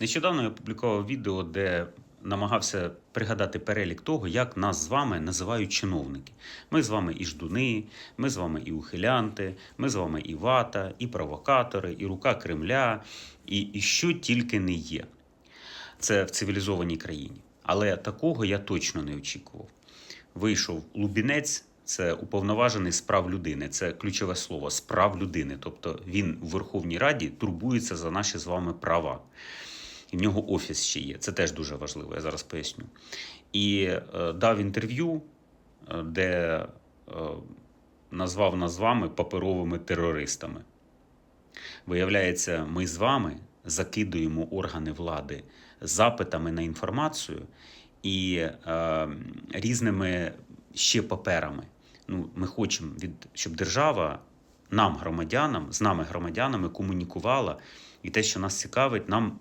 Нещодавно я опублікував відео, де намагався пригадати перелік того, як нас з вами називають чиновники. Ми з вами і ждуни, ми з вами і ухилянти, ми з вами і вата, і провокатори, і рука Кремля, і, і що тільки не є. Це в цивілізованій країні. Але такого я точно не очікував. Вийшов Лубінець, це уповноважений з прав людини. Це ключове слово з прав людини. Тобто він в Верховній Раді турбується за наші з вами права. І в нього офіс ще є. Це теж дуже важливо, я зараз поясню. І е, дав інтерв'ю, е, де е, назвав нас з вами паперовими терористами. Виявляється, ми з вами закидуємо органи влади запитами на інформацію і е, різними ще паперами. Ну, ми хочемо, від, щоб держава нам, громадянам, з нами, громадянами, комунікувала, і те, що нас цікавить, нам